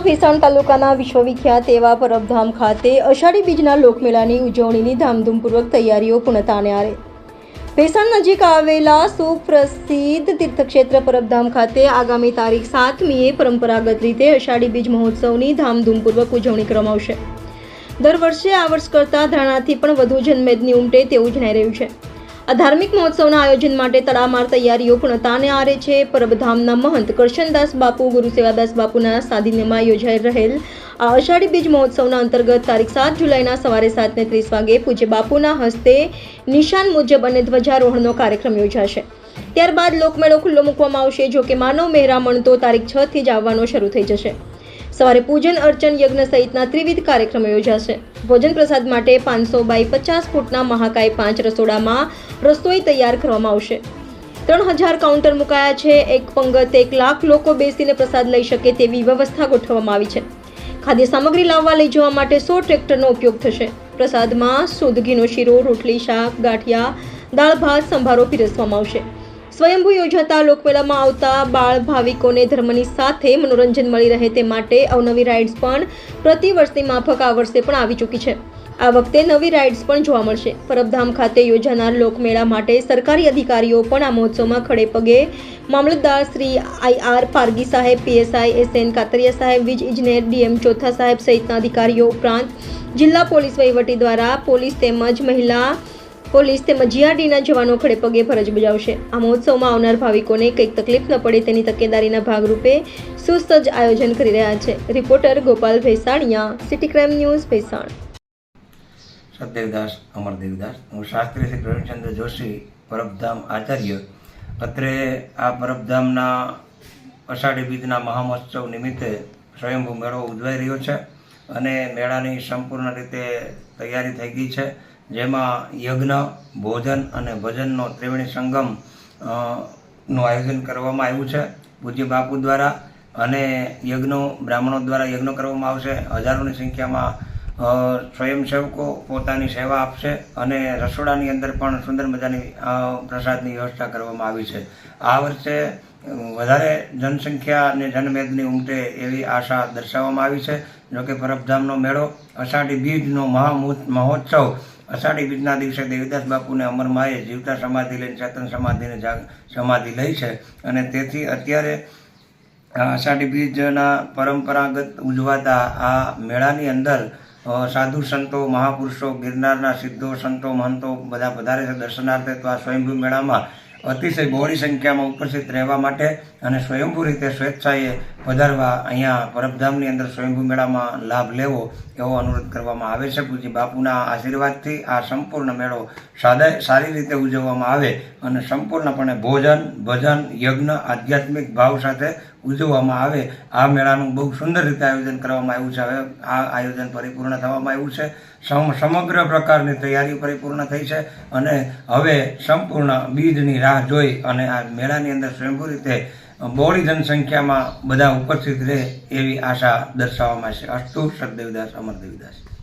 ભેસાણ તાલુકાના વિશ્વવિખ્યાત એવા પરબધામ ખાતે અષાઢી બીજના લોકમેળાની ઉજવણીની ધામધૂમપૂર્વક તૈયારીઓ પૂર્ણતાને આરે. ભેસાણ નજીક આવેલા સુપ્રસિદ્ધ તીર્થક્ષેત્ર પરબધામ ખાતે આગામી તારીખ સાતમીએ પરંપરાગત રીતે અષાઢી બીજ મહોત્સવની ધામધૂમપૂર્વક ઉજવણી કરવામાં આવશે. દર વર્ષે આ વર્ષ કરતાં ધારણાથી પણ વધુ જનમેદની ઉમટે તેવું જણાઈ રહ્યું છે. આ ધાર્મિક મહોત્સવના આયોજન માટે તડામાર તૈયારીઓ પૂર્ણતાને આરે છે. પરબધામના મહંત કરશનદાસ બાપુ, ગુરુ સેવાદાસ બાપુના સાધિન્યમાં યોજાઈ રહેલ આ અષાઢી બીજ મહોત્સવના અંતર્ગત તારીખ સાત જુલાઈના સવારે સાતને ત્રીસ વાગે પૂજ્ય બાપુના હસ્તે નિશાન મુજબ અને ધ્વજારોહણનો કાર્યક્રમ યોજાશે. ત્યારબાદ લોકમેળો ખુલ્લો મૂકવામાં આવશે. જો કે માનવ મહેરામણ તો તારીખ છથી જ આવવાનો શરૂ થઈ જશે. સવારે પૂજન અર્ચન યજ્ઞ સહિતના ત્રિવિધ કાર્યક્રમો યોજાશે. ભોજન પ્રસાદ માટે પાંચસો બાય પચાસ ફૂટના મહાકાય પાંચ રસોડામાં રસોઈ તૈયાર કરવામાં આવશે. ત્રણ હજાર કાઉન્ટર મુકાયા છે. એક પંગત એક લાખ લોકો બેસીને પ્રસાદ લઈ શકે તેવી વ્યવસ્થા ગોઠવવામાં આવી છે. ખાદ્ય સામગ્રી લાવવા લઈ જવા માટે સો ટ્રેક્ટરનો ઉપયોગ થશે. પ્રસાદમાં શુદ્ધ ઘીનો શીરો, રોટલી, શાક, ગાંઠિયા, દાળ, ભાત, સંભારો પીરસવામાં આવશે. સ્વયંભૂ યોજાતા લોકમેળામાં આવતા બાળ ભાવિકોને ધર્મની સાથે મનોરંજન મળી રહે તે માટે અવનવી રાઇડ્સ પણ પ્રતિ વર્ષની માફક આ વર્ષે પણ આવી ચૂકી છે. આ વખતે નવી રાઇડ્સ પણ જોવા મળશે. પરબધામ ખાતે યોજાનાર લોકમેળા માટે સરકારી અધિકારીઓ પણ આ મહોત્સવમાં ખડે પગે મામલતદાર શ્રી આઈ આર પારગી સાહેબ, પીએસઆઈ એસએન કાતરિયા સાહેબ, વીજ ઇજનેર ડીએમ ચોથા સાહેબ સહિતના અધિકારીઓ ઉપરાંત જિલ્લા પોલીસ વહીવટી દ્વારા પોલીસ તેમજ મહિલા પોલીસ તેમજ જીઆરડીના જવાનો ખડે પગે ફરજ બજાવશે. આ મહોત્સવમાં આવનાર ભાવિકોને કંઈક તકલીફ ન પડે તેની તકેદારીના ભાગરૂપે સુસજ્જ આયોજન કરી રહ્યા છે. Reporter Gopal Bhesaniya, city crime news Bhesan. Satyadas Amardevdas હું શાસ્ત્રી શ્રી પ્રવીણચંદ્ર જોશી, પરબધામ આચાર્ય. અત્રે આ પરબધામના અષાઢી બીજના મહામહોત્સવ નિમિત્તે સ્વયંભૂ મેળો ઉજવાઈ રહ્યો છે અને મેળાની સંપૂર્ણ રીતે તૈયારી થઈ ગઈ છે. જેમાં યજ્ઞ, ભોજન અને ભજનનો ત્રિવેણી સંગમનું આયોજન કરવામાં આવ્યું છે. પૂજ્ય બાપુ દ્વારા અને યજ્ઞો, બ્રાહ્મણો દ્વારા યજ્ઞો કરવામાં આવશે. હજારોની સંખ્યામાં સ્વયંસેવકો પોતાની સેવા આપશે અને રસોડાની અંદર પણ સુંદર મજાની પ્રસાદની વ્યવસ્થા કરવામાં આવી છે. આ વર્ષે વધારે જનસંખ્યા અને જનમેદની ઉમટે એવી આશા દર્શાવવામાં આવી છે. જોકે પરબધામનો મેળો અષાઢી બીજનો મહા મહોત્સવ અષાઢી બીજના દિવસે દેવીદાસ બાપુને અમરમાએ જીવતા સમાધિ લઈને ચેતન સમાધિને જાગ સમાધિ લઈ છે. અને તેથી અત્યારે અષાઢી બીજના પરંપરાગત ઉજવાતા આ મેળાની અંદર સાધુ સંતો, મહાપુરુષો, ગિરનારના સિદ્ધો, સંતો, મહંતો બધા વધારે છે. દર્શનાર્થે તો આ સ્વયંભૂ મેળામાં અતિશય બહોળી સંખ્યામાં ઉપસ્થિત રહેવા માટે અને સ્વયંભૂ રીતે સ્વેચ્છાએ પધારવા અહીંયા પરબધામની અંદર સ્વયંભૂ મેળામાં લાભ લેવો એવો અનુરોધ કરવામાં આવે છે. પૂજ્ય બાપુના આશીર્વાદથી આ સંપૂર્ણ મેળો સાદા સારી રીતે ઉજવવામાં આવે અને સંપૂર્ણપણે ભોજન, ભજન, યજ્ઞ, આધ્યાત્મિક ભાવ સાથે ઉજવવામાં આવે. આ મેળાનું બહુ સુંદર રીતે આયોજન કરવામાં આવ્યું છે. હવે આ આયોજન પરિપૂર્ણ થવામાં આવ્યું છે. સમ સમગ્ર પ્રકારની તૈયારી પરિપૂર્ણ થઈ છે અને હવે સંપૂર્ણ બીજની રાહ જોઈ અને આ મેળાની અંદર સ્વયંભૂ રીતે બહોળી જનસંખ્યામાં બધા ઉપસ્થિત રહે એવી આશા દર્શાવવામાં છે. અસ્તુ સદદેવદાસ અમરદેવદાસ